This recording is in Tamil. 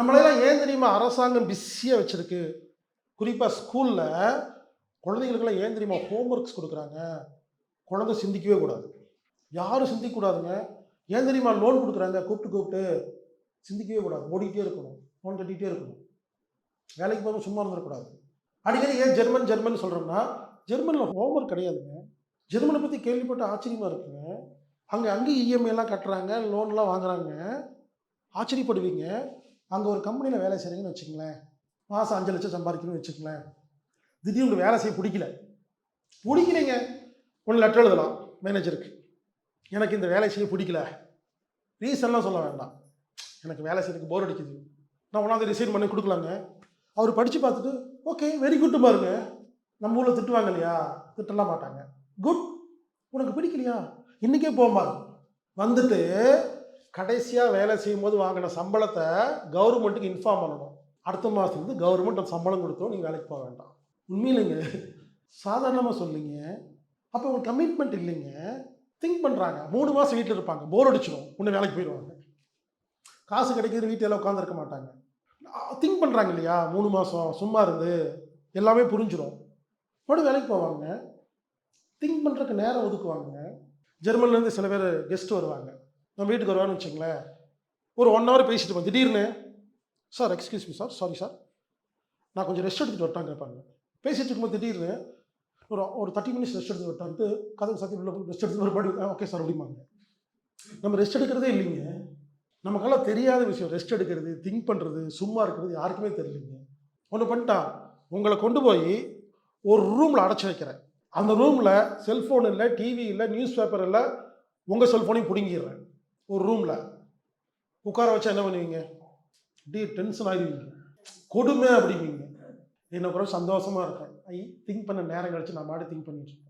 நம்மளெல்லாம் ஏன் தெரியுமா அரசாங்கம் பிஸியாக வச்சுருக்கு? குறிப்பாக ஸ்கூலில் குழந்தைங்களுக்கெல்லாம் ஏன் தெரியுமா ஹோம்ஒர்க்ஸ் கொடுக்குறாங்க? குழந்தை சிந்திக்கவே கூடாது. யாரும் சிந்திக்கக்கூடாதுங்க ஏன் தெரியுமா லோன் கொடுக்குறாங்க? கூப்பிட்டு கூப்பிட்டு சிந்திக்கவே கூடாது. ஓடிக்கிட்டே இருக்கணும். லோன் கட்டிகிட்டே இருக்கணும். வேலைக்கு போக சும்மா இருந்துடக்கூடாது. அடிக்கடி ஏன் ஜெர்மன் ஜெர்மன் சொல்கிறோம்னா ஜெர்மனில் ஹோம்ஒர்க் கிடையாதுங்க. ஜெர்மனை பற்றி கேள்விப்பட்ட ஆச்சரியமாக இருக்குங்க. அங்கே அங்கேயும் இஎம்ஐ எல்லாம் கட்டுறாங்க லோன்லாம் வாங்குறாங்க. ஆச்சரியப்படுவீங்க. அங்கே ஒரு கம்பெனியில் வேலை செய்கிறீங்கன்னு வச்சுக்கங்களேன். மாதம் அஞ்சு லட்சம் சம்பாதிக்கணும்னு வச்சுக்கங்களேன். திடீர்னு உங்களுக்கு வேலை செய்ய பிடிக்கல. பிடிக்கலைங்க. ஒன்று லெட்டர் எழுதலாம் மேனேஜருக்கு எனக்கு இந்த வேலை செய்ய பிடிக்கல. ரீசன்லாம் சொல்ல வேண்டாம். எனக்கு வேலை செய்யறதுக்கு போர் அடிக்குது. நான் ஒன்றாவது ரிசைன் பண்ணி கொடுக்கலாங்க. அவர் படித்து பார்த்துட்டு ஓகே வெரி குட் பாருங்க. நம்ம ஊரில் திட்டுவாங்க இல்லையா? திட்டலாம் மாட்டாங்க. குட் உனக்கு பிடிக்கலையா? இன்றைக்கே போகும்பாரு வந்துட்டு கடைசியாக வேலை செய்யும்போது வாங்கின சம்பளத்தை கவர்மெண்ட்டுக்கு இன்ஃபார்ம் பண்ணணும். அடுத்த மாதத்துலேருந்து கவர்மெண்ட் அந்த சம்பளம் கொடுத்தோம் நீங்கள் வேலைக்கு போக வேண்டாம். உண்மையிலைங்க. சாதாரணமாக சொல்லிங்க. அப்போ உங்களுக்கு கமிட்மெண்ட் இல்லைங்க. திங்க் பண்ணுறாங்க மூணு மாதம் வீட்டில் இருப்பாங்க. போர் அடிச்சிடும் ஒன்று வேலைக்கு போயிடுவாங்க. காசு கிடைக்கிறது வீட்டில் உட்காந்துருக்க மாட்டாங்க. திங்க் பண்ணுறாங்க இல்லையா? மூணு மாதம் சும்மா இருந்து எல்லாமே புரிஞ்சிடும் மறுபடியும் வேலைக்கு போவாங்க. திங்க் பண்ணுறதுக்கு நேரம் ஒதுக்குவாங்க. ஜெர்மன்லேருந்து சில பேர் கெஸ்ட் வருவாங்க. நம்ம வீட்டுக்கு வருவான்னு வச்சுங்களேன். ஒரு ஒன் ஹவர் பேசிட்டு இருப்போம். திடீர்னு sir excuse me sir sorry sir நான் கொஞ்சம் ரெஸ்ட் எடுத்துகிட்டு வரட்டாங்க கேட்பாங்க. பேசிட்டு இருக்கும்போது திடீர்னு ஒரு ஒரு தேர்ட்டி மினிட்ஸ் ரெஸ்ட் எடுத்து வரட்டான்ட்டு கதவு சாத்தி உள்ள ரெஸ்ட் எடுத்து மறுபடியும் ஓகே சார் அப்படிம்பாங்க. நம்ம ரெஸ்ட் எடுக்கிறதே இல்லைங்க. நமக்கெல்லாம் தெரியாத விஷயம் ரெஸ்ட் எடுக்கிறது திங்க் பண்ணுறது சும்மா இருக்கிறது யாருக்குமே தெரியலைங்க. ஒன்று பண்ணிட்டான் உங்களை கொண்டு போய் ஒரு ரூமில் அடைச்சி வைக்கிறேன். அந்த ரூமில் செல்ஃபோன் இல்லை டிவி இல்லை நியூஸ் பேப்பர் இல்லை உங்கள் செல்ஃபோனையும் பிடுங்கிடுறேன். ஒரு ரூமில் உட்கார வச்சா என்ன பண்ணுவீங்க? டீ டென்ஷன் ஆகிடுவீங்க கொடுமை அப்படிவீங்க என்ன கூட சந்தோஷமாக இருக்கேன் ஐ திங்க் பண்ண நேரம் கழிச்சு நான் மாடி திங்க் பண்ணிட்டு இருக்கேன்